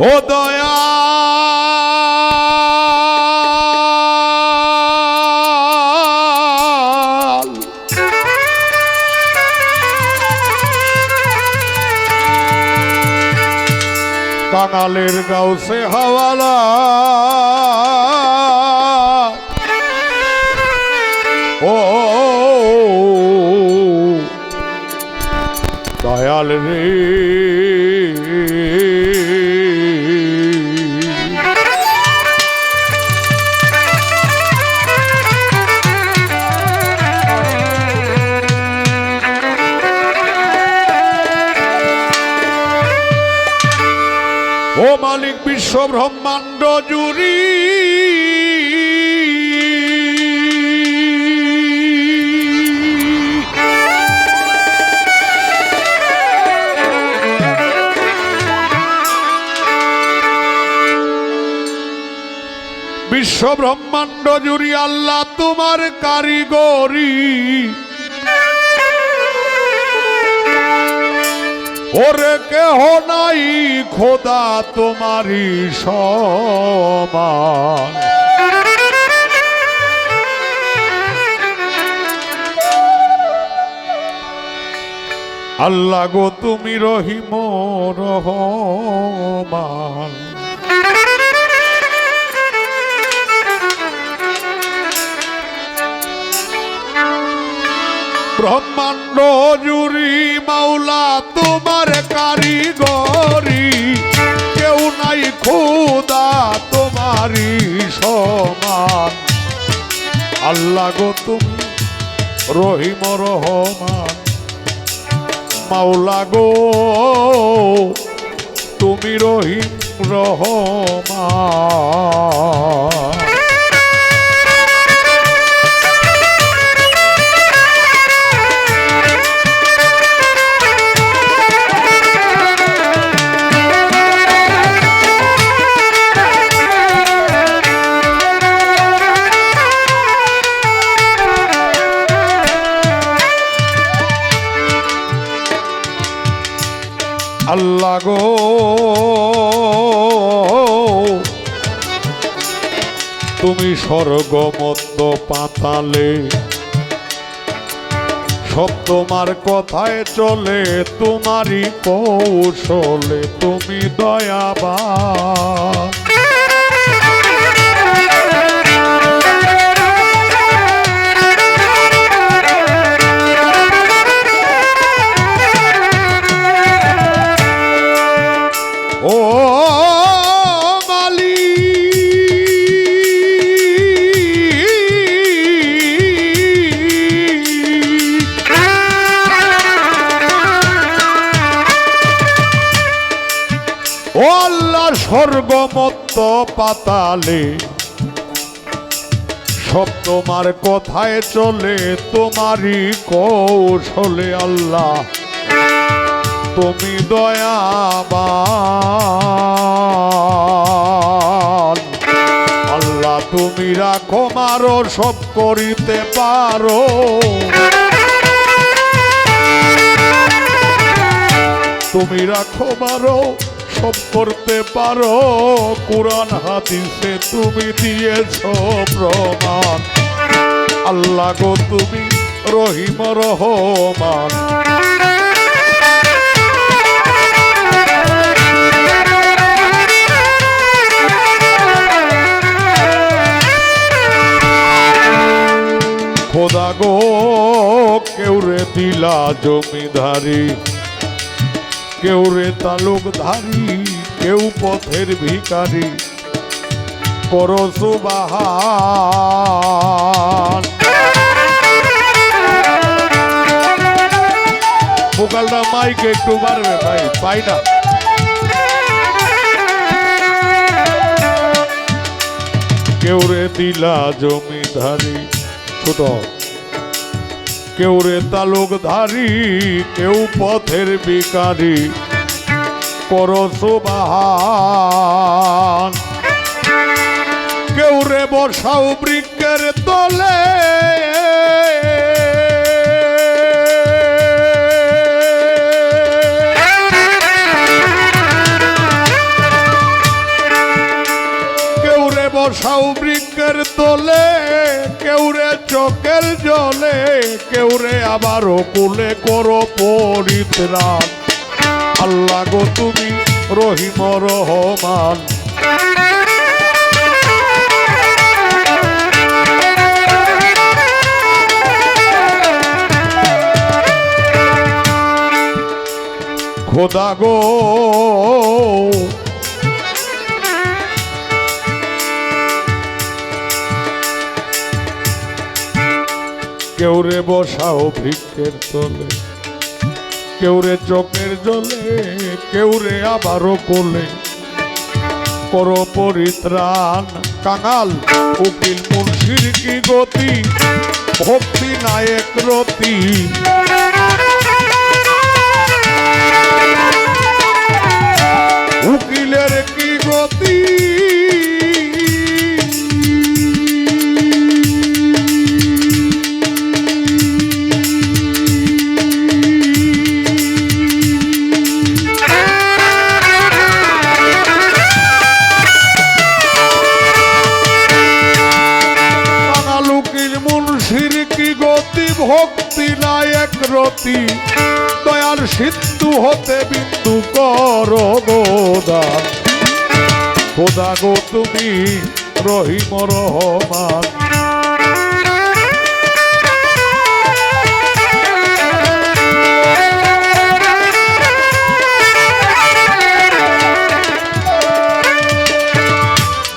ও দয়া কাঙালের গাউসে হাওয়ালা। ও দয়াল রে। বিশ্ব ব্রহ্মাণ্ড জুড়ি। বিশ্ব ব্রহ্মাণ্ড জুড়ি আল্লাহ তোমার কারিগরি। ওরে কেহ নাই খোদা তোমারি সমান। আল্লাহ গো তুমি রহিম রহমান। ব্রহ্মাণ্ড জুরি মাওলা তোমার কারিগরি কেউ নাই খুদা তোমারই সমান। আল্লাহ গো তুমি রহিম রহমান মাওলা গো, তুমি রহিম রহমান গো। তুমি স্বর্গমত্ত পাতালে সব তোমার কথায় চলে তোমারই কৌশলে তুমি দয়াবা পাতালে। সব তোমার কথায় চলে, তোমারই কৌশলে আল্লাহ। তুমি দয়াবান। আল্লাহ, তুমি রাখো মারো, সব করিতে পারো। তুমি রাখো মারো সব করতে পারো। কোরআন, হাদিসে তুমি দিয়েছ প্রমাণ। আল্লাহ গো, তুমি রহিম রহমান। খোদা গো, কেউ রে দিলা জমিদারি? কেউ রে তালুকধারী, কেউ পথের ভিখারি। করো সুবাহান। মোকালটা মাইকে একটু বাড়বে ভাই, পাই না। কেউ রে দিলা জমিদারি ছোট। কেউ রে তালুকধারী কেউ পথের বিকারী করো সুবাহান। কেউ রে বসাও বৃক্ষের তলে। বসাও বৃক্ষের তোলে। কেউ রে চোখের জলে কেউ রে আবারও কুলে করো পরিত্রাণ। আল্লাহ গো তুমি রহিম রহমান। খোদা গো কেউ রে বসাও ভিক্ষের তলে কেউ রে চোখের জলে কেউ রে আবারও কোলে। করো পরিত্রাণ, কাঙাল, উকিল মুন্সির কি গতি? ভক্তি নায়ক রতি। উকিলের কি গতি? রহিম রহমান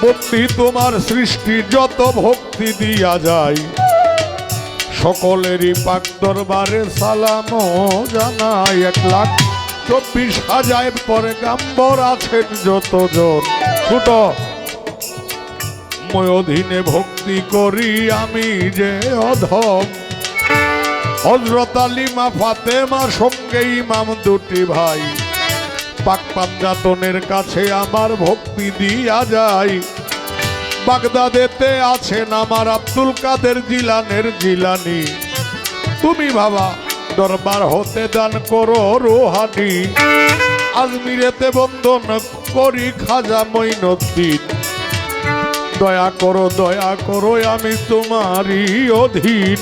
ভক্তি তোমার সৃষ্টি, যত ভক্তি দিয়া যায়। সকলেরই পাক দরবারে সালাম জানাই এক লাখ। চব্বিশ হাজার পরে গাম্বর আছেন যতজন। ছোট মই অধীনে ভক্তি করি আমি যে অধম। হজরত আলিমা ফাতেমা সঙ্গে ইমাম দুটি ভাই। পাক পাঞ্জাতনের কাছে আমার ভক্তি দিয়া যায় বাগদাদেতে আছেন আমার আব্দুল কাদের জিলানের জিলানি। তুমি বাবা, দরবার হতে দান করো রোহানি। আজমিরেতে বন্ধন করি খাজা মইনুদ্দিন দয়া করো দয়া করো, আমি তোমারই অধীন।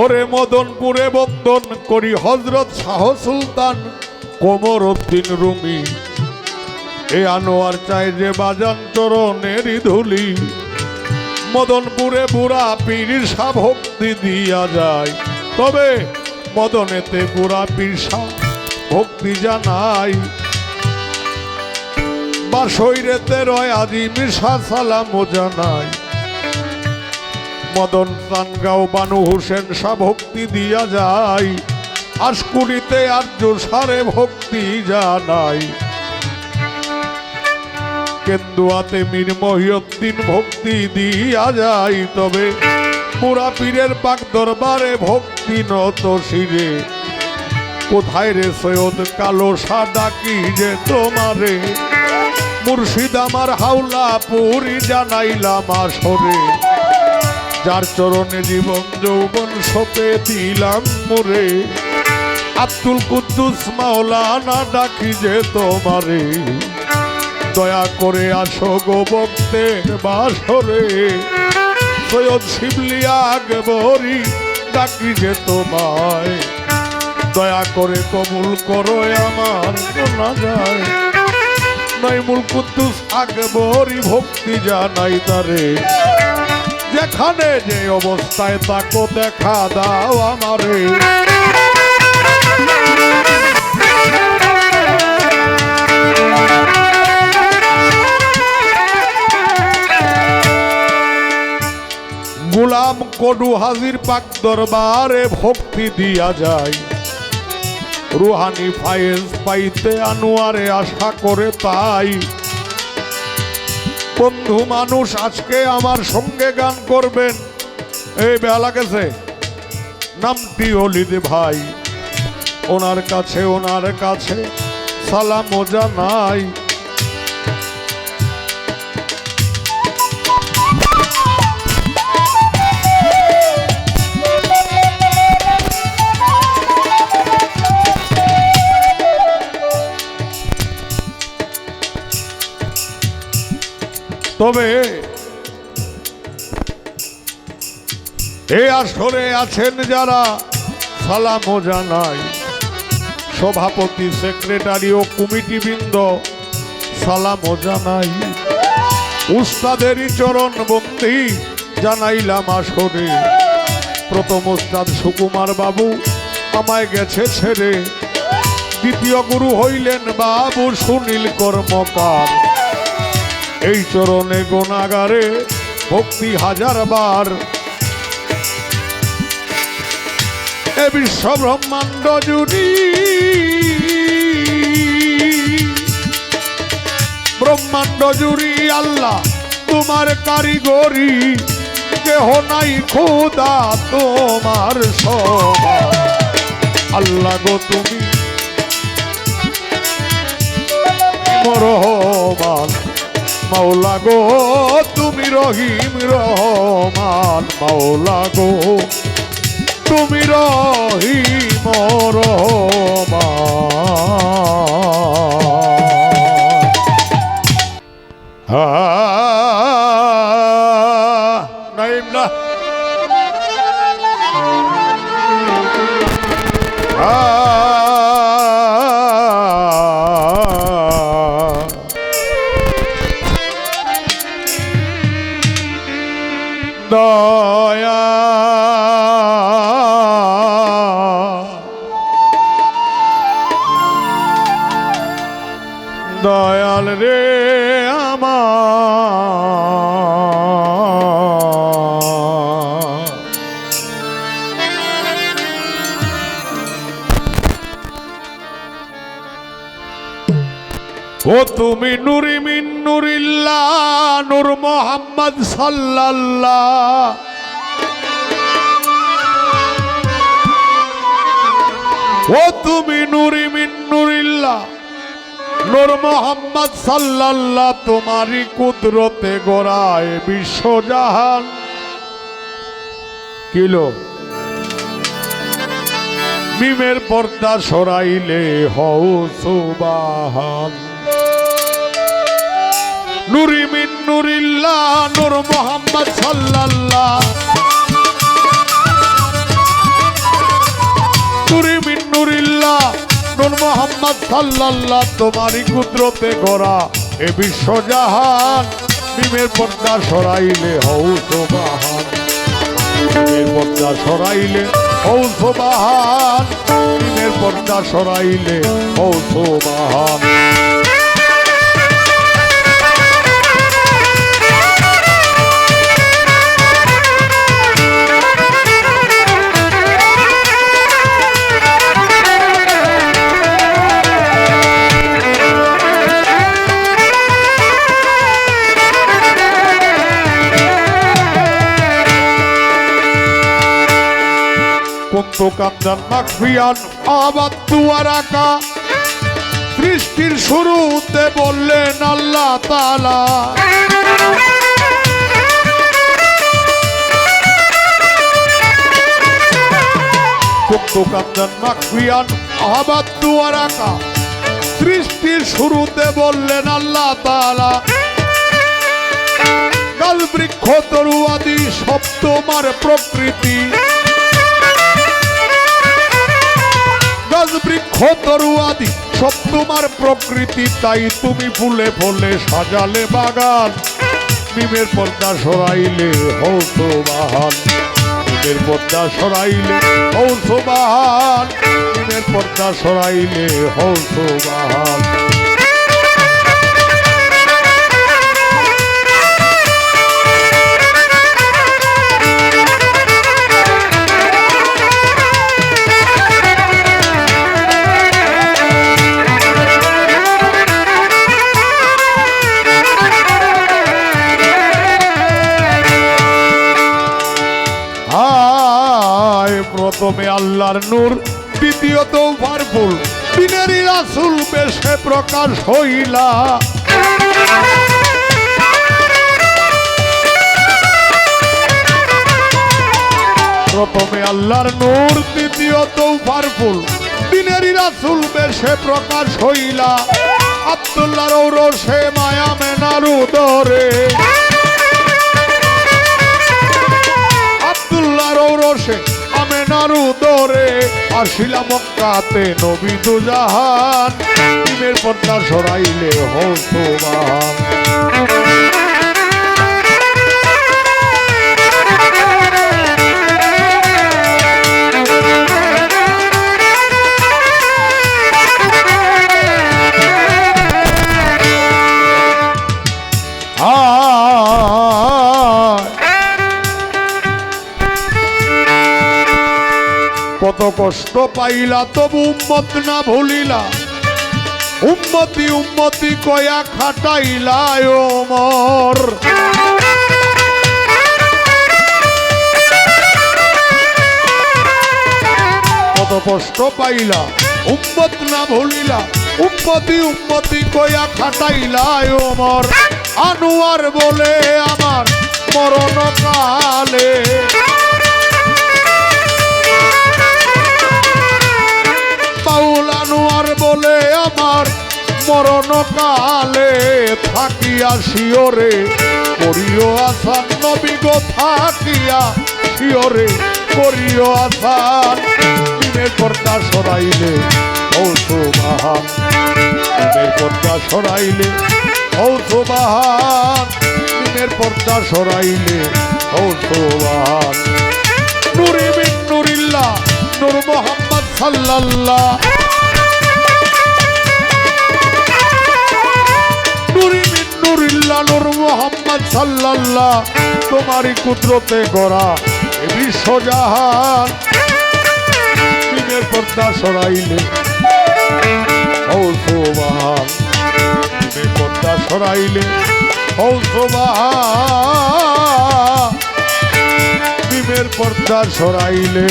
ওরে মদনপুরে বন্দন করি, হজরত শাহ সুলতান কোমর উদ্দিন রুমি। এ আনোয়ার চাই যে বাজান চরণের ধুলি। মদনপুরে বুড়া পীর শাহ ভক্তি দিয়া যায়। তবে মদনেতে বুড়া পীর শাহ ভক্তি জানাই। বা শৈরেতে রয় আজি মিশা সালাম জানাই। মদন তানগাঁও বানু হোসেন সা ভক্তি দিয়া যায়। আশকুড়িতে আর্য সারে ভক্তি জানাই। কেন্দুয়াতে মীর মহিউদ্দিন ভক্তি দিয়া যায় তবে। পুরা পীরের পাক দরবারে ভক্তি নত শিরে। কোথায় রে সৈয়দ, কালো সাদা কি যে তোমারে? মুর্শিদ আমার হাওলা পুরি জানাইলাম আসরে। যার চরণে জীবন যৌবন সপে দিলাম মোরে। আব্দুল কুদ্দুস মাওলানা ডাকি যে তোমারে। দয়া করে আসো গো ভক্তের বাসরে। সৈয়দ শিবলিয়া আকবরি ডাকি যে তোমায়। দয়া করে কবুল করো আমার না যায়। নাইমুল কুদ্দুস আকবরি ভক্তি জানাই তারে। যেখানে যে অবস্থায় তাকো দেখা দাও আমারে। গুলাম কডু হাজির পাক দরবারে ভক্তি দিয়া যায়। রুহানি ফায়েজ পাইতে আনোয়ারে আশা করে তাই। বন্ধু মানুষ, আজকে আমার সঙ্গে গান করবেন। এই বেলা গেছে। নামটি অলিদ ভাই। ওনার কাছে ওনার কাছে সালাম জানাই। তবে এ আসরে আছেন যারা, সালামও জানাই। সভাপতি, সেক্রেটারি ও কমিটি বৃন্দ সালামও জানাই। উস্তাদেরই চরণ বন্দি জানাইলাম আসরে। প্রথম উস্তাদ সুকুমার বাবু আমায় গেছে ছেড়ে। দ্বিতীয় গুরু হইলেন বাবু সুনীল কর্মকার। এই চরণে গোনাগারে ভক্তি হাজার বার। এ বিশ্ব ব্রহ্মাণ্ড জুড়ি। ব্রহ্মাণ্ড জুড়ি আল্লাহ, তোমার কারিগরি, কেহ নাই খোদা তোমার সবা আল্লাহ গো তুমি রহমান মাওলা গো তুমি রহিম রহমান। মাওলা গো তুমি রহিম রহমান। হা নাইম না। ও তুমি নুরি মিন নুরিল্লাহ নূর মোহাম্মদ সাল্লাল্লাহ। ও তুমি নুরি মিন নুরিল্লাহ নূর মোহাম্মদ সাল্লাল্লাহ, তোমারই কুদরতে গোড়ায় বিশ্বজাহান কিলো মিমের পর্দা সরাইলে হও সুবাহান। নুরি মিন নুরিল্লাহ, নূর মোহাম্মদ সাল্লাল্লাহ। নুরি মিন নুরিল্লাহ, নূর মোহাম্মদ সাল্লাল্লাহ, তোমারই কুদরতে গড়া এ বিশ্বজাহান। মিমের পর্দা সরাইলে হও সুবাহান। মিমের পর্দা সরাইলে মিমের পর্দা সরাইলে হও সুবাহান কুন্ত কান্দান মাকফিয়ান আবাদ দুয়ারাকা সৃষ্টির শুরুতে বললেন আল্লাহ তালা সৃষ্টির শুরুতে বললেন আল্লাহ তালা কাল বৃক্ষ তরুয়াদি সব প্রকৃতি। গাছ বৃক্ষ তরুয়াদি সব তোমার প্রকৃতি, তাই তুমি ফুলে ফুলে সাজালে বাগান। নিমের পর্দা সরাইলে হৌস বাহান নিমের পর্দা সরাইলে হৌস বাহান নিমের পর্দা সরাইলে হৌস বাহান প্রথমে আল্লাহর নূর, দ্বিতীয়ত পারফুল দিনেরই রাসুল বেশে প্রকাশ হইলা। প্রথমে আল্লাহর নূর, দ্বিতীয়ত পারফুল দিনেরই রাসুল বেশে প্রকাশ হইলা। আব্দুল্লাহ রৌরসে মায়া মেনা নারু দরে আব্দুল্লাহ রৌরসে উদরে আর শিলা মক্কাতে নবী দুজাহান। ডিমের পর্দা সরাইলে হৌসবান কষ্ট পাইলা তবু উম্মত না ভুলিলা। উম্মতি উম্মতি কয়া খাটাইলা ওমর কত কষ্ট পাইলা, উম্মত না ভুলিলা, উম্মতি উম্মতি কয়া খাটাইলা ওমর আনোয়ার বলে আমার মরণ বাউল আনোয়ার বলে আমার মরণ কালে থাকিয়া শিওরে করিও আসান নবী গো, থাকিয়া শিওরে করিও আসান দিনের পর্দা সরাইলে কৌশবাহান দিনের পর্দা সরাইলে কৌশবাহান দিনের পর্দা সরাইলে কৌশবাহান নুরি বিন নুরিল্লাহ, নূর মোহাম্মদ সাল্লাল্লাহ। মোহাম্মদ সাল্লাল্লাহ। তোমারই কুদরতে গড়া বিশ্বজাহান দিনের পর্দা সরাইলে পর্দা সরাইলে পর্দা সরাইলে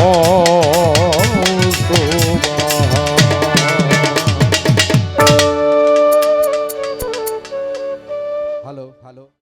ও